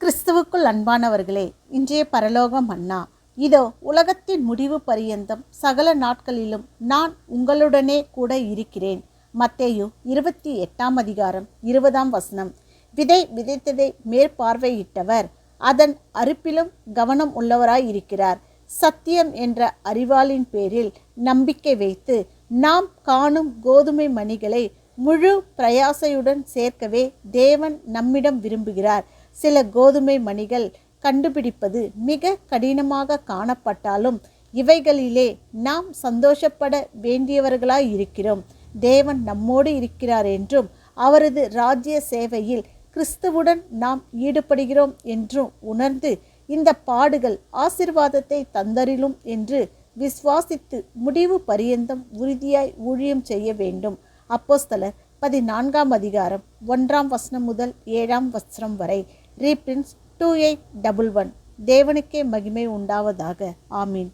கிறிஸ்துவுக்குள் அன்பானவர்களே இன்றைய பரலோகம் அண்ணா. இதோ உலகத்தின் முடிவு பரியந்தம். சகல நாட்களிலும் நான் உங்களுடனே கூட இருக்கிறேன். மத்தேயு இருபத்தி எட்டாம் அதிகாரம் இருபதாம் வசனம். விதை விதைத்ததை மேற்பார்வையிட்டவர் அதன் அறுப்பிலும் கவனம் உள்ளவராய் இருக்கிறார் சத்தியம் என்ற அறிவாளின் பேரில் நம்பிக்கை வைத்து நாம் காணும் கோதுமை மணிகளை முழு பிரயாசையுடன் சேர்க்கவே தேவன் நம்மிடம் விரும்புகிறார். சில கோதுமை மணிகள் கண்டுபிடிப்பது மிக கடினமாக காணப்பட்டாலும் இவைகளிலே நாம் சந்தோஷப்பட வேண்டியவர்களாய் இருக்கிறோம். தேவன் நம்மோடு இருக்கிறார் என்றும் அவரது ராஜ்ய சேவையில் கிறிஸ்துவுடன் நாம் ஈடுபடுகிறோம் என்றும் உணர்ந்து இந்த பாடுகள் ஆசிர்வாதத்தை தந்தரிலும் என்று விசுவாசித்து முடிவு பரியந்தம் உறுதியாய் ஊழியம் செய்ய வேண்டும். அப்போஸ்தலர் பதினான்காம் அதிகாரம் ஒன்றாம் வசனம் முதல் ஏழாம் வசனம் வரை. ரீப்ரின்ஸ் டூ எயிட் டபுள் ஒன். தேவனுக்கே மகிமை உண்டாவதாக. ஆமீன்.